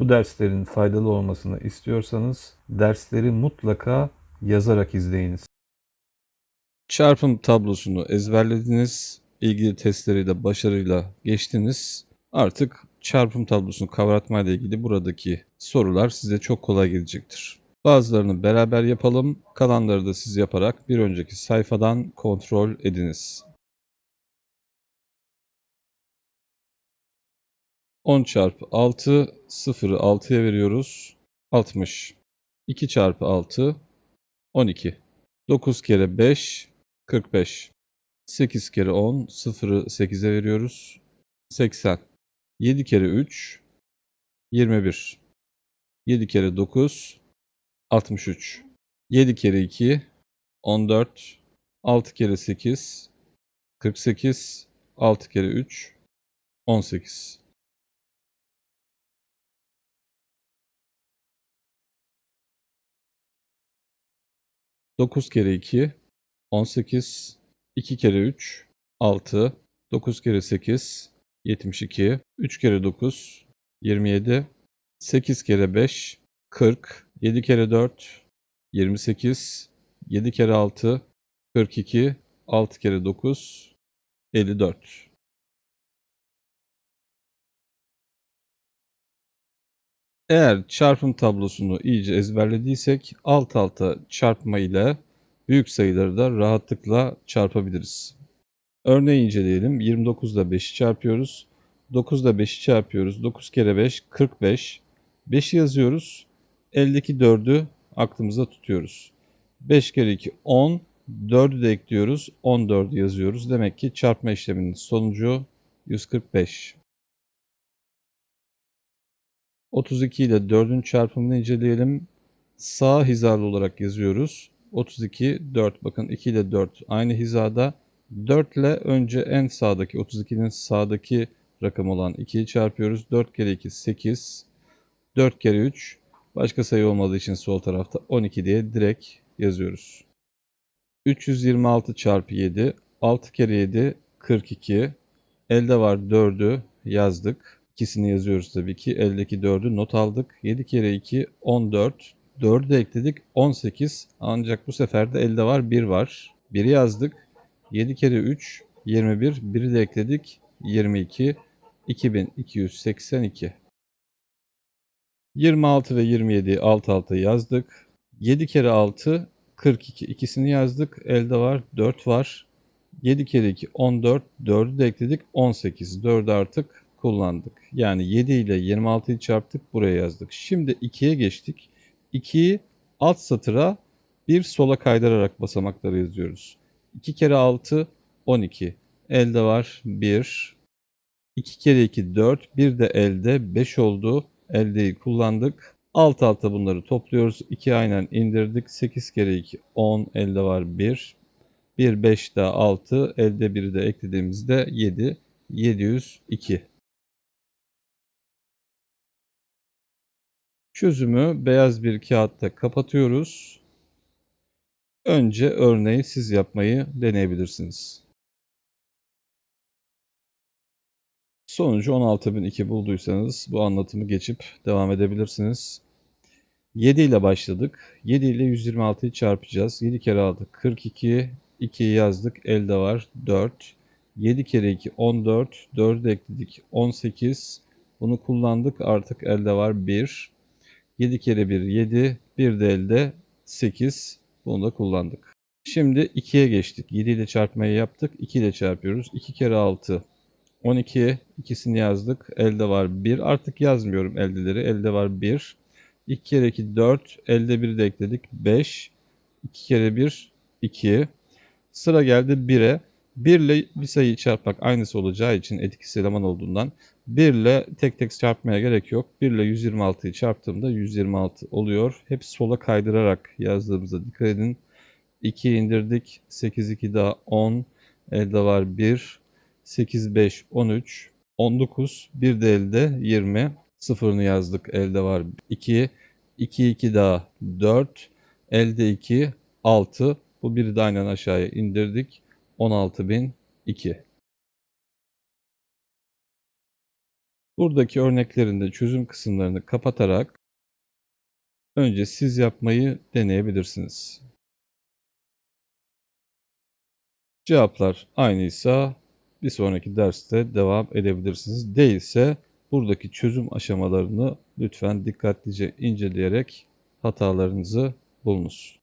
Bu derslerin faydalı olmasını istiyorsanız dersleri mutlaka yazarak izleyiniz. Çarpım tablosunu ezberlediniz. İlgili testleri de başarıyla geçtiniz. Artık çarpım tablosunu kavratma ile ilgili buradaki sorular size çok kolay gelecektir. Bazılarını beraber yapalım, kalanları da siz yaparak bir önceki sayfadan kontrol ediniz. 10 çarpı 6, 0'ı 6'ya veriyoruz. 60. 2 çarpı 6, 12. 9 kere 5, 45. 8 kere 10, 0'ı 8'e veriyoruz. 80. 7 kere 3, 21. 7 kere 9, 63. 7 kere 2, 14. 6 kere 8, 48. 6 kere 3, 18. Dokuz kere 2, 18. 2 kere 3, 6. 9 kere 8, 72. 3 kere 9, 27. 8 kere 5, 40. 7 kere 4, 28. 7 kere 6, 42. 6 kere 9, 54. Eğer çarpım tablosunu iyice ezberlediysek alt alta çarpma ile büyük sayıları da rahatlıkla çarpabiliriz. Örneği inceleyelim. 29 ile 5'i çarpıyoruz. 9 ile 5'i çarpıyoruz. 9 kere 5 45. 5'i yazıyoruz. Eldeki 4'ü aklımızda tutuyoruz. 5 kere 2 10. 4'ü de ekliyoruz. 14'ü yazıyoruz. Demek ki çarpma işleminin sonucu 145. 32 ile 4'ün çarpımını inceleyelim. Sağ hizalı olarak yazıyoruz. 32, 4. Bakın 2 ile 4 aynı hizada. 4 ile önce en sağdaki 32'nin sağdaki rakam olan 2'yi çarpıyoruz. 4 kere 2 8. 4 kere 3 başka sayı olmadığı için sol tarafta 12 diye direkt yazıyoruz. 326 çarpı 7 6 kere 7 42. Elde var 4'ü yazdık. İkisini yazıyoruz tabii ki. Eldeki 4'ü not aldık. 7 kere 2 14. 4'ü de ekledik 18 ancak bu sefer de elde var 1 var. 1'i yazdık. 7 kere 3 21 1'i de ekledik 22 2282. 26 ve 27'yi alt alta yazdık. 7 kere 6 42 ikisini yazdık. Elde var 4 var. 7 kere 2 14 4'ü de ekledik 18 4'ü artık kullandık. Yani 7 ile 26'yı çarptık buraya yazdık. Şimdi 2'ye geçtik. 2'yi alt satıra bir sola kaydırarak basamakları yazıyoruz. 2 kere 6 12. Elde var 1. 2 kere 2 4. Bir de elde 5 oldu. Eldeyi kullandık. Alt alta bunları topluyoruz. 2 aynen indirdik. 8 kere 2 10. Elde var 1. 1 5 daha 6. Elde 1'i de eklediğimizde 7. 702. Çözümü beyaz bir kağıtta kapatıyoruz. Önce örneği siz yapmayı deneyebilirsiniz. Sonucu 16.002 bulduysanız bu anlatımı geçip devam edebilirsiniz. 7 ile başladık. 7 ile 126'yı çarpacağız. 7 kere 6 42. 2'yi yazdık. Elde var 4. 7 kere 2 14. 4'ü ekledik 18. Bunu kullandık. Artık elde var 1. 7 kere 1 7. Bir de elde 8. Bunu da kullandık. Şimdi 2'ye geçtik. 7 ile çarpmayı yaptık. 2 ile çarpıyoruz. 2 kere 6 12. ikisini yazdık. Elde var 1. Artık yazmıyorum eldeleri. Elde var 1. 2 kere 2 4. Elde 1 de ekledik. 5. 2 kere 1 2. Sıra geldi 1'e. 1 ile bir sayıyı çarpmak aynısı olacağı için etkisi eleman olduğundan 1 ile tek tek çarpmaya gerek yok. 1 ile 126'yı çarptığımda 126 oluyor. Hep sola kaydırarak yazdığımızda dikkat edin. 2 indirdik. 8 2 daha 10. Elde var 1. 8 5 13. 19. Bir de elde 20. Sıfırını yazdık. Elde var 2. 2 2 daha 4. Elde 2 6. Bu biri de aynen aşağıya indirdik. 16.002. Buradaki örneklerinde çözüm kısımlarını kapatarak önce siz yapmayı deneyebilirsiniz. Cevaplar aynıysa bir sonraki derste devam edebilirsiniz. Değilse buradaki çözüm aşamalarını lütfen dikkatlice inceleyerek hatalarınızı bulunuz.